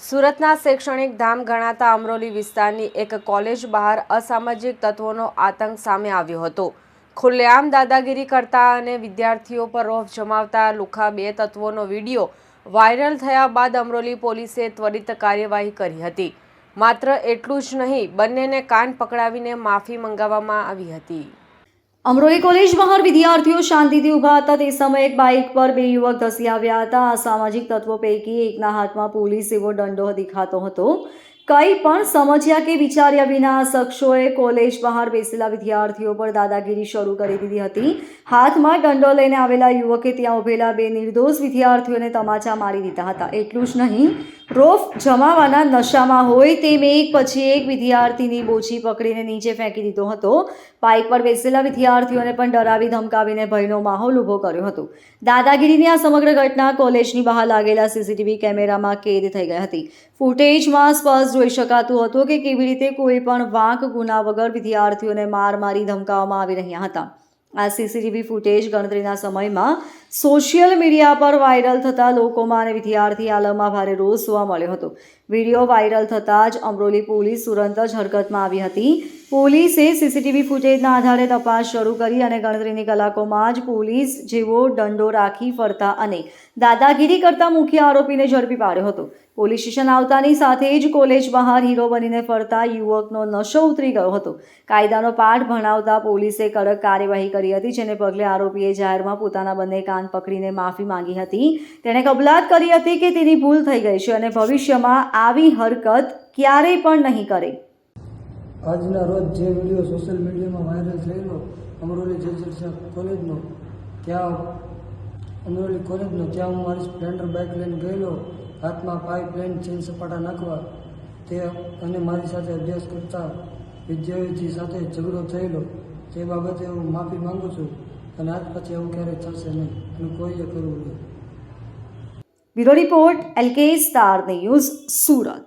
સુરતના શૈક્ષણિક ધામ ગણાતા અમરોલી વિસ્તારની એક કોલેજ બહાર અસામાજિક તત્વોનો આતંક સામે આવ્યો હતો. ખુલ્લેઆમ દાદાગીરી કરતા અને વિદ્યાર્થીઓ પર રોફ જમાવતા લુખા બે તત્વોનો વીડિયો વાયરલ થયા બાદ અમરોલી પોલીસે ત્વરિત કાર્યવાહી કરી હતી. માત્ર એટલું જ નહીં, બંનેને કાન પકડાવીને માફી મંગાવવામાં આવી હતી. અમરોલી કોલેજ બહાર વિદ્યાર્થીઓ શાંતિથી ઊભા હતા. તે સમયે એક બાઇક પર બે યુવક ધસી આવ્યા હતા. આ સામાજિક તત્વો પૈકી એકના હાથમાં પોલીસ એવો દંડો દેખાતો હતો. કંઈ પણ સમજ્યા કે વિચાર્યા વિના શખ્સોએ કોલેજ બહાર બેસેલા વિદ્યાર્થીઓ પર દાદાગીરી શરૂ કરી દીધી હતી. હાથમાં દંડો લઈને આવેલા યુવકે ત્યાં ઉભેલા બે નિર્દોષ વિદ્યાર્થીઓને તમાચા મારી દીધા હતા. એટલું જ નહીં, રોફ જમાવાના નશામાં હોય તેમ એક પછી એક વિદ્યાર્થીની બોછી પકડીને નીચે ફેંકી દીધો હતો. બાઇક પર બેસેલા વિદ્યાર્થીઓને પણ ડરાવી ધમકાવીને ભયનો માહોલ ઊભો કર્યો હતો. દાદાગીરીની આ સમગ્ર ઘટના કોલેજની બહાર લાગેલા સીસીટીવી કેમેરામાં કેદ થઈ ગઈ હતી. ફૂટેજમાં સ્પષ્ટ જોઈ શકાતું હતું કે કેવી રીતે કોઈ પણ વાંક, ગુના વગર વિદ્યાર્થીઓને માર મારી ધમકાવવામાં આવી રહ્યા હતા. આ સીસીટીવી ફૂટેજ ગણતરીના સમયમાં સોશિયલ મીડિયા પર વાયરલ થતાં લોકોમાં અને વિદ્યાર્થી આલમમાં ભારે રોષ જોવા મળ્યો હતો. વીડિયો વાયરલ થતાં જ અમરોલી પોલીસ તુરંત જ હરકતમાં આવી હતી. પોલીસે સીસીટીવી ફૂટેજના આધારે તપાસ શરૂ કરી અને ગણતરીની કલાકોમાં જ પોલીસ જેવો દંડો રાખી ફરતા અને દાદાગીરી કરતા મુખ્ય આરોપીને ઝડપી પાડ્યો હતો. પોલીસ સ્ટેશન આવતાની સાથે જ કોલેજ બહાર હીરો બનીને ફરતા યુવકનો નશો ઉતરી ગયો હતો. કાયદાનો પાઠ ભણાવતા પોલીસે કડક કાર્યવાહી કરી હતી, જેને પગલે આરોપીએ જાહેરમાં પોતાના બંને કાન પકડીને માફી માંગી હતી. તેણે કબૂલાત કરી હતી કે તેની ભૂલ થઈ ગઈ છે અને ભવિષ્યમાં આવી હરકત ક્યારેય પણ નહીં કરે. આજના રોજ જે વીડિયો સોશિયલ મીડિયામાં વાયરલ થયેલો, અમરોલી જેજર કોલેજનો, ત્યાં અમરોલી કોલેજનો, ત્યાં હું મારી સ્પ્લેન્ડર બાઇક લઈને ગયેલો, હાથમાં પાઇપ લઈને ચેન સપાટા નાખવા, તે અને મારી સાથે અભ્યાસ કરતા વિદ્યાર્થી સાથે ઝઘડો થયેલો, તે બાબતે હું માફી માંગુ છું, અને આજ પછી એવું ક્યારેય થશે નહીં, અને કોઈએ કરવું નહીં. Bureau report, LK star news, Surat.